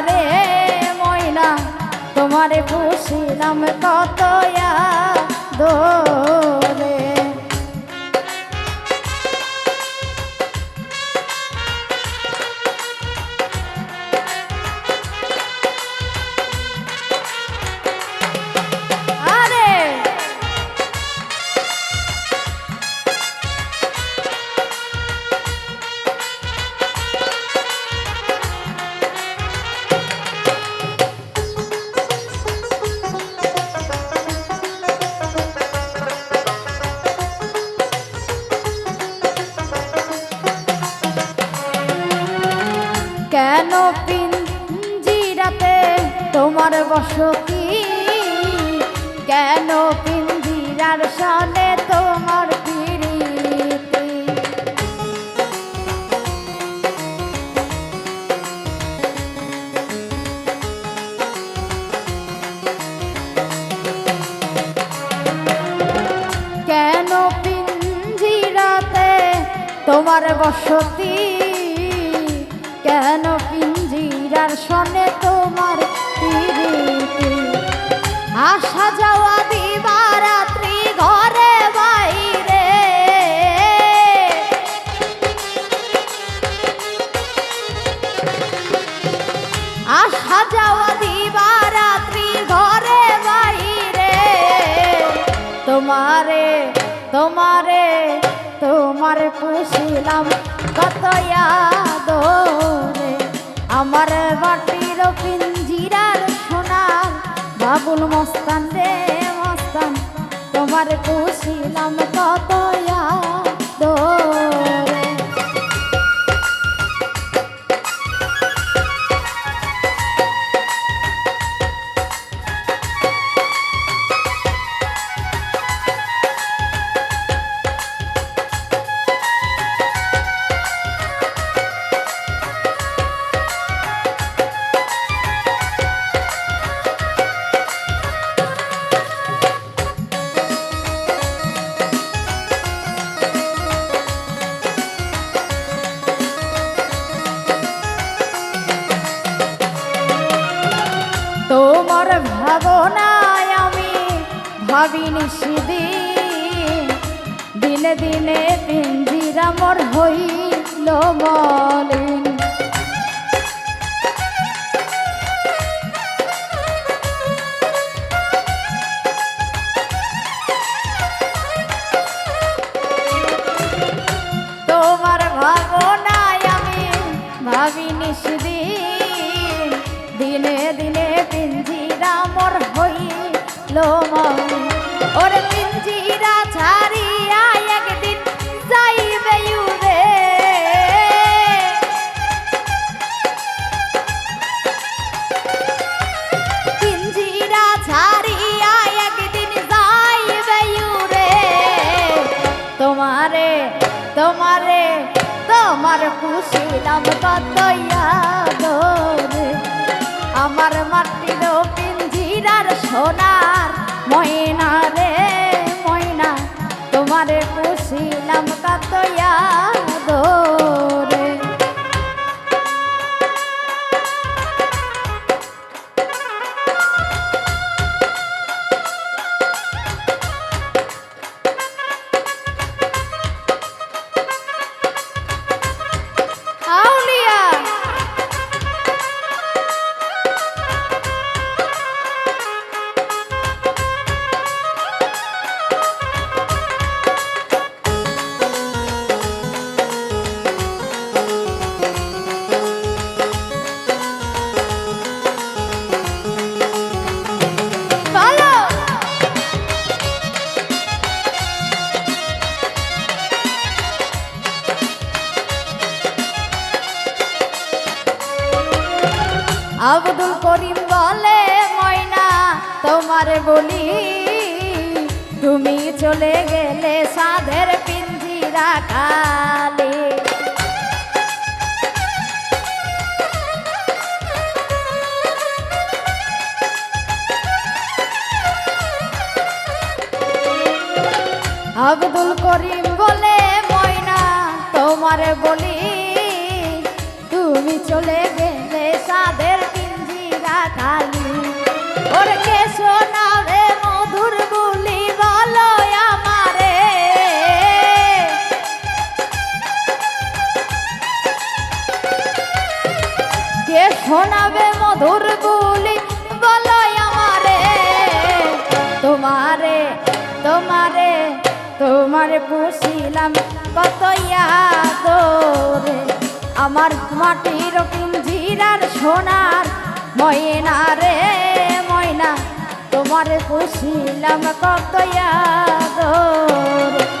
রে ময়না তোমারে পুষিলাম কত দোরে বসতি কেন পিঞ্জিরার সামনে তোমার কেন তোমার বসতি তোমারে তোমারে, তোমার পুষিলাম কত আদরে। আমার বাটির পিঞ্জিরার সোনার বাবুল মস্তান রে মস্তান, তোমার পুষিলাম কত আদরে। সেদিন দিনে। দিনে পিঞ্জিরা মোর হইল মলিন। তোমার ভাবনায় আমি ভাবিনি সেদিন। দিনে পুষিলাম কত আদরে আমার মাটির পিঞ্জিরার সোনার ময়না আব্দুল করিম বলে, ময়না, তোমারে বলি, তুমি চলে গেলে সাধের পিঞ্জিরা কালে। আব্দুল করিম বলে, ময়না, তোমারে বলি, তুমি চলে গেলে তোমারে পুষিলাম কত আমার মাটির পিঞ্জিরার সোনার ময়না রে ময়না তোমার পুষিলাম কত ইয়াদরে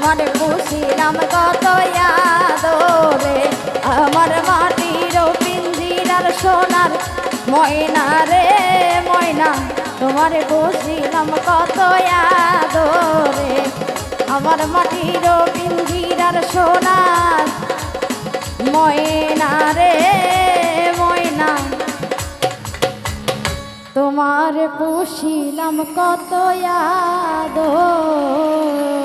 তোমার বুঝিলাম কত আদরে আমার মাটির পিঞ্জিরার সোনার ময়না রে, ময়না, তোমার বুঝিলাম কত আদরে আমার মাটির পিঞ্জিরার সোনার ময়না রে, ময়না, তোমার পুষিলাম কত আদর